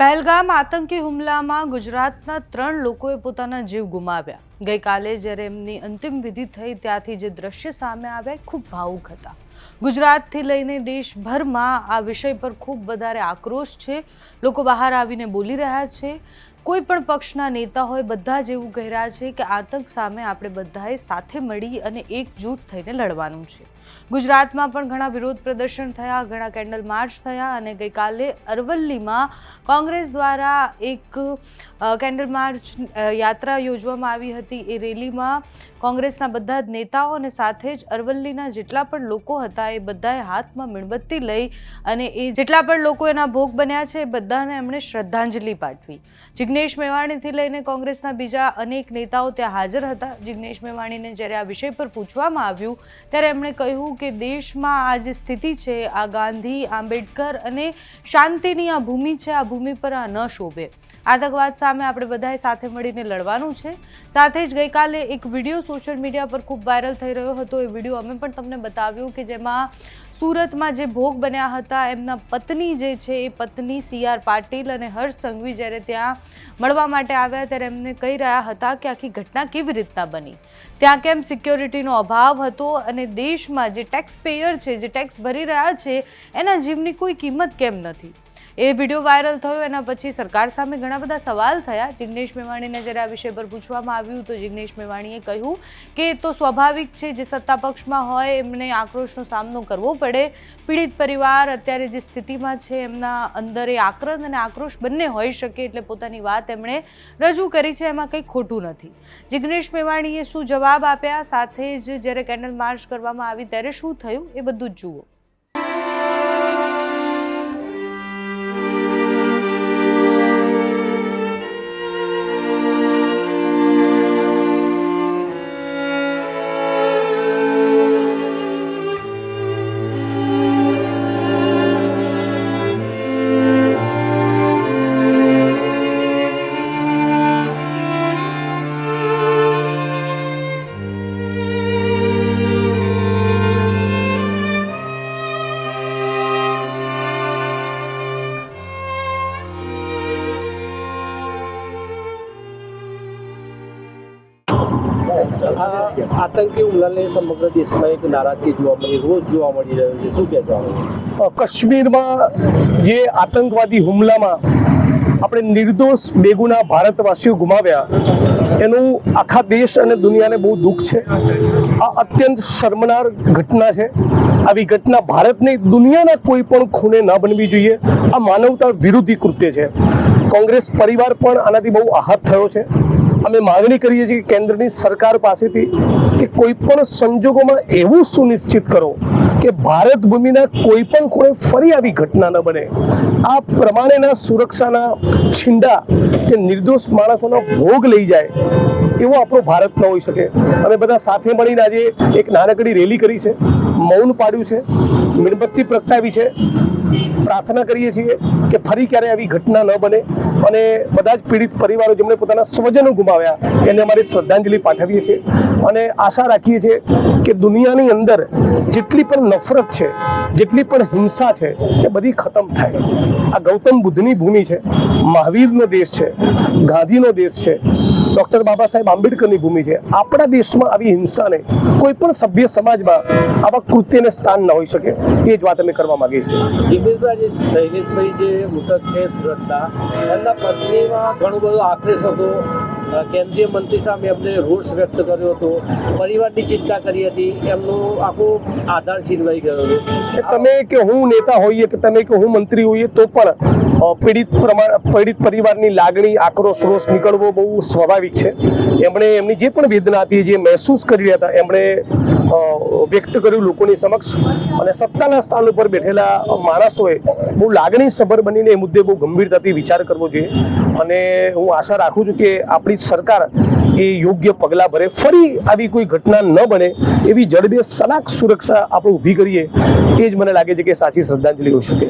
પહેલગામ આતંકી હુમલામાં ગુજરાતના ત્રણ લોકોએ પોતાના જીવ ગુમાવ્યા. ગઈકાલે જ્યારે એમની અંતિમ વિધિ થઈ ત્યાંથી જે દ્રશ્ય સામે આવ્યા ખૂબ ભાવુક હતા. ગુજરાતથી લઈને દેશભરમાં આ વિષય પર ખૂબ વધારે આક્રોશ છે. લોકો બહાર આવીને બોલી રહ્યા છે. કોઈ પણ પક્ષના નેતા હોય, બધા જ એવું કહી રહ્યા છે કે આતંક સામે આપણે બધાએ સાથે મળી અને એકજૂટ થઈને લડવાનું છે. ગુજરાતમાં પણ ઘણા વિરોધ પ્રદર્શન થયા, ઘણા કેન્ડલ માર્ચ થયા અને ગઈકાલે અરવલ્લીમાં કોંગ્રેસ દ્વારા એક કેન્ડલ માર્ચ યાત્રા યોજવામાં આવી હતી. એ રેલીમાં કોંગ્રેસના બધા જ નેતાઓ અને સાથે જ અરવલ્લીના જેટલા પણ લોકો હતા, એ બધાએ હાથમાં મીણબત્તી લઈ અને એ જેટલા પણ લોકો એના ભોગ બન્યા છે, એ બધાને એમણે શ્રદ્ધાંજલિ પાઠવી. જિગ્નેશ મેવાણીથી લઈને કોંગ્રેસના બીજા અનેક નેતાઓ ત્યાં હાજર હતા. જિગ્નેશ મેવાણીને જ્યારે આ વિષય પર પૂછવામાં આવ્યું, ત્યારે એમણે કહ્યું કે દેશમાં આ જે સ્થિતિ છે, આ ગાંધી, આંબેડકર અને શાંતિની આ ભૂમિ છે, આ ભૂમિ પર આ ન શોભે. આતંકવાદ સામે આપણે બધાએ સાથે મળીને લડવાનું છે. સાથે જ ગઈકાલે એક વીડિયો સોશિયલ મીડિયા પર ખૂબ વાયરલ થઈ રહ્યો હતો. એ વીડિયો અમે પણ તમને બતાવ્યું કે જેમાં સુરતમાં જે ભોગ બન્યા હતા, એમના પત્ની જે છે, એ પત્ની સી આર પાટીલ અને હર્ષ સંઘવી જ્યારે ત્યાં મળવા માટે આવ્યા ત્યારે એમને કહી રહ્યા હતા કે આખી ઘટના કેવી રીતના બની? ત્યાં કેમ સિક્યોરિટીનો અભાવ હતો અને દેશમાં જે ટેક્સ પેયર છે, જે ટેક્સ ભરી રહ્યા છે, એના જીવની કોઈ કિંમત કેમ નથી? એ વીડિયો વાયરલ થયો, એના પછી સરકાર સામે ઘણા બધા સવાલ થયા. જિગ્નેશ મેવાણીને જ્યારે આ વિષય પર પૂછવામાં આવ્યું, તો જિગ્નેશ મેવાણીએ કહ્યું કે તો સ્વાભાવિક છે, જે સત્તા પક્ષમાં હોય, એમને આક્રોશનો સામનો કરવો પડે. પીડિત પરિવાર અત્યારે જે સ્થિતિમાં છે, એમના અંદર એ આક્રંદ અને આક્રોશ બંને હોઈ શકે એટલે પોતાની વાત એમણે રજૂ કરી છે, એમાં કંઈ ખોટું નથી. જિગ્નેશ મેવાણીએ શું જવાબ આપ્યા? સાથે જ જ્યારે કેન્ડલ માર્ચ કરવામાં આવી, ત્યારે શું થયું? એ બધું જ જુઓ. આતંકી હુમલાને સમગ્ર દેશમાં એક નારાજગી જોવા મળી, રોજ જોવા મળી રહ્યો છે. શું કહે છે કાશ્મીરમાં જે આતંકવાદી હુમલામાં આપણે નિર્દોષ બેગુના ભારતવાસીઓ ગુમાવ્યા, એનું આખા દેશ અને દુનિયાને બહુ દુઃખ છે. આ અત્યંત શર્મનાર ઘટના છે. આવી ઘટના ભારતની દુનિયાના કોઈ પણ ખૂણે ન બનવી જોઈએ. આ માનવતા વિરોધી કૃત્ય છે. કોંગ્રેસ પરિવાર પણ આનાથી બહુ આહત થયો છે. અમે માગણી કરીએ છીએ કે કેન્દ્રની સરકાર પાસેથી કે કોઈ પણ સંજોગોમાં એવું સુનિશ્ચિત કરો કે ભારત ભૂમિના કોઈ પણ ખૂણે ફરી આવી ઘટના ન બને. આ પ્રમાણેના સુરક્ષાના છીંડા જે નિર્દોષ માણસોનો ભોગ લઈ જાય એવો આપણો ભારત ન હોઈ શકે. અમે બધા સાથે મળીને આજે એક નાનકડી રેલી કરી છે. મૌન પાડ્યું છે. મીણબત્તી પ્રગટાવી છે. પ્રાર્થના કરીએ છીએ કે ફરી ક્યારે આવી ઘટના ન બને અને બધા જ પીડિત પરિવારો જેમણે પોતાના સ્વજનો ગુમાવ્યા એને અમારી શ્રદ્ધાંજલિ પાઠવીએ છીએ. અને આશા રાખીએ છીએ કે દુનિયાની અંદર જેટલી પણ નફરત છે, જેટલી પણ હિંસા છે, એ બધી ખતમ થાય. આ ગૌતમ બુદ્ધની ભૂમિ છે, મહાવીરનો દેશ છે, ગાંધીનો દેશ છે ડૉક્ટર બાબા સાહેબ આંબેડકરની ભૂમિ છે. આપણા દેશમાં આવી હિંસાને કોઈ પણ સભ્ય સમાજમાં આવા કૃત્યને સ્થાન ન હોઈ શકે. એ જ વાત અમે કરવા માંગીએ છીએ. જિગ્નેશભાઈ જે શૈલેષભાઈ જે મૃતક છે સુરતના એમના પત્નીમાં ઘણો બધો આક્રેશ હતો. કેન્દ્રીય મંત્રી સામે એમને રોષ વ્યક્ત કર્યો હતો. પરિવારની ચિંતા કરી હતી. એમનું આખું આધાર છીનવાઈ ગયો હતો. તમે કે હું નેતા હોઈએ કે તમે કે હું મંત્રી હોઈએ તો પણ પીડિત પ્રમાણ પીડિત પરિવારની લાગણી, આક્રોશ, રોષ નીકળવો બહુ સ્વાભાવિક છે. એમણે એમની જે પણ વેદના હતી, જે મહેસૂસ કરી રહ્યા હતા, એમણે વ્યક્ત કર્યું લોકોની સમક્ષ. અને સત્તાના સ્થાન ઉપર બેઠેલા માણસોએ બહુ લાગણી સભર બનીને એ મુદ્દે બહુ ગંભીરતાથી વિચાર કરવો જોઈએ. અને હું આશા રાખું છું કે આપણી સરકાર એ યોગ્ય પગલાં ભરે. ફરી આવી કોઈ ઘટના ન બને, એવી જડબે સલાક સુરક્ષા આપણે ઊભી કરીએ, એ જ મને લાગે છે કે સાચી શ્રદ્ધાંજલિ હોઈ શકે.